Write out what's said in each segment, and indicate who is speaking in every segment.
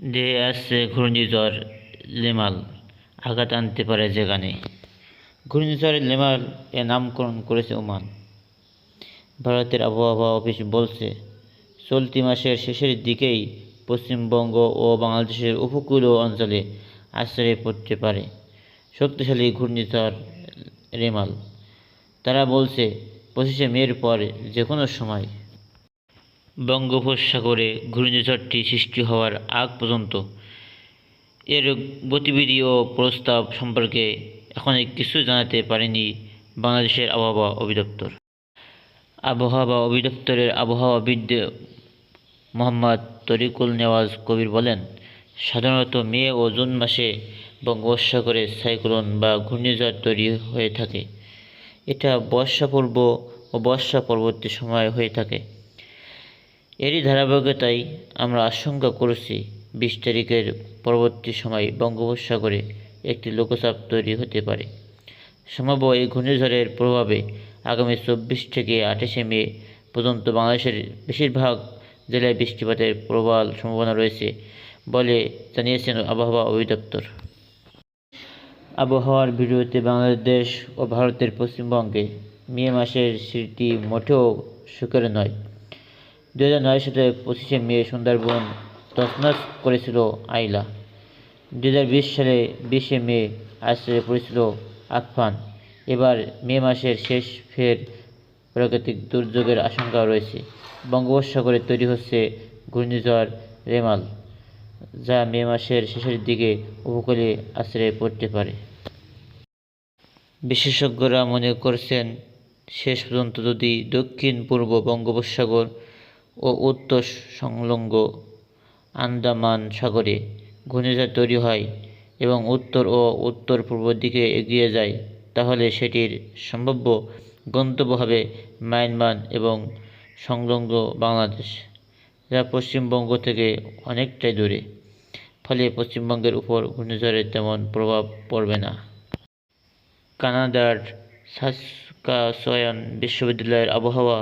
Speaker 1: ধেয়ে আসছে ঘূর্ণিঝড় লেমাল আঘাত আনতে পারে যেখানে। ঘূর্ণিঝড় লেমাল এ নামকরণ করেছে ওমান। ভারতের আবহাওয়া অফিস বলছে, চলতি মাসের শেষের দিকেই পশ্চিমবঙ্গ ও বাংলাদেশের উপকূলীয় অঞ্চলে আশ্রয় পড়তে পারে শক্তিশালী ঘূর্ণিঝড় রেমাল তারা বলছে, পঁচিশে মের পর যে কোনো সময় বঙ্গোপসাগরে ঘূর্ণিঝড়টি সৃষ্টি হওয়ার আগ পর্যন্ত এর গতিবিধি ও প্রস্তাব সম্পর্কে এখন কিছু জানাতে পারেনি বাংলাদেশের আবহাওয়া অধিদপ্তর। আবহাওয়া অধিদপ্তরের আবহাওয়াবিদ মোহাম্মদ তরিকুল নেওয়াজ কবির বলেন, সাধারণত মে ও জুন মাসে বঙ্গোপসাগরে সাইক্লোন বা ঘূর্ণিঝড় তৈরি হয়ে থাকে। এটা বর্ষাপূর্ব ও বর্ষা পরবর্তী সময় হয়ে থাকে। এরই ধারাবাহিকতায় আমরা আশঙ্কা করছি বিশ তারিখের পরবর্তী সময় বঙ্গোপসাগরে একটি লঘুচাপ তৈরি হতে পারে। সম্ভাব্য এই ঘূর্ণিঝড়ের প্রভাবে আগামী চব্বিশ থেকে আঠাশে মে পর্যন্ত বাংলাদেশের বেশিরভাগ জেলায় বৃষ্টিপাতের প্রবল সম্ভাবনা রয়েছে বলে জানিয়েছেন আবহাওয়া অধিদপ্তর। আবহাওয়ার ভিডিওতে বাংলাদেশ ও ভারতের পশ্চিমবঙ্গে মে মাসের স্মৃতি মোটেও সুখের নয়। দু হাজার নয় সালে পঁচিশে মে সুন্দরবন তছনছ করেছিল আইলা। দু হাজার বিশ সালে বিশে মে আশ্রয়ে পড়েছিল আফফান। এবার মে মাসের শেষ ফের প্রাকৃতিক দুর্যোগের আশঙ্কা রয়েছে। বঙ্গোপসাগরে তৈরি হচ্ছে ঘূর্ণিঝড় রেমাল, যা মে মাসের শেষের দিকে উপকূলে আশ্রয়ে পড়তে পারে। বিশেষজ্ঞরা মনে করছেন, শেষ পর্যন্ত যদি দক্ষিণ পূর্ব বঙ্গোপসাগর ও উত্তর সংলগ্ন আন্দামান সাগরে ঘূর্ণিঝড় তৈরি হয় এবং উত্তর ও উত্তর পূর্ব দিকে এগিয়ে যায়। তাহলে সেটির সম্ভাব্য গন্তব্য হবে মায়ানমার এবং সংলগ্ন বাংলাদেশ, যা পশ্চিমবঙ্গ থেকে অনেকটাই দূরে। ফলে পশ্চিমবঙ্গের উপর ঘূর্ণিঝড়ের তেমন প্রভাব পড়বে না। কানাডার সাসকাচোয়ান বিশ্ববিদ্যালয়ের আবহাওয়া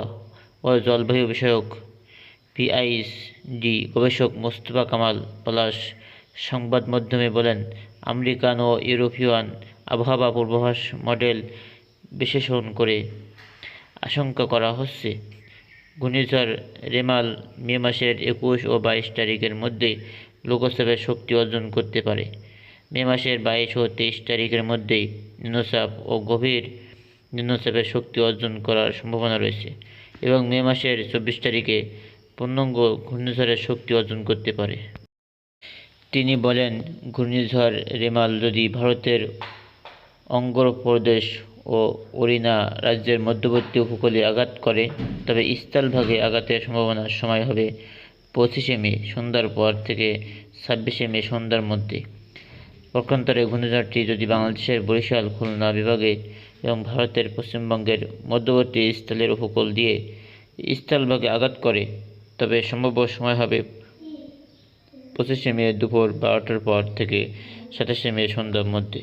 Speaker 1: ও জলবায়ু বিষয়ক পিআইডি গবেষক মোস্তফা কামাল পলাশ সংবাদ মাধ্যমে বলেন, আমেরিকান ও ইউরোপীয়ান আবহাওয়া পূর্বাভাস মডেল বিশ্লেষণ করে আশঙ্কা করা হচ্ছে, ঘূর্ণিঝড় রেমাল মে মাসের একুশ ও বাইশ তারিখের মধ্যে লোকসভায় শক্তি অর্জন করতে পারে। মে মাসের বাইশ ও তেইশ তারিখের মধ্যেই নিম্নচাপ ও গভীর নিম্নচাপের শক্তি অর্জন করার সম্ভাবনা রয়েছে এবং মে মাসের চব্বিশ তারিখে পূর্ণাঙ্গ ঘূর্ণিঝড়ের শক্তি অর্জন করতে পারে। তিনি বলেন, ঘূর্ণিঝড় রেমাল যদি ভারতের অন্ধ্রপ্রদেশ ও ওড়িশা রাজ্যের মধ্যবর্তী উপকূলে আঘাত করে, তবে স্থলভাগে আঘাতের সম্ভাবনার সময় হবে পঁচিশে মে, সন্ধ্যার পর থেকে ছাব্বিশে মে সন্ধ্যার মধ্যে। পক্ষান্তরে ঘূর্ণিঝড়টি যদি বাংলাদেশের বরিশাল, খুলনা বিভাগে এবং ভারতের পশ্চিমবঙ্গের মধ্যবর্তী স্থলের উপকূল দিয়ে স্থলভাগে আঘাত করে তবে সম্ভাব্য সময় হবে পঁচিশে মে দুপুর বারোটার পর থেকে সাতাশে মে সন্ধ্যার মধ্যে।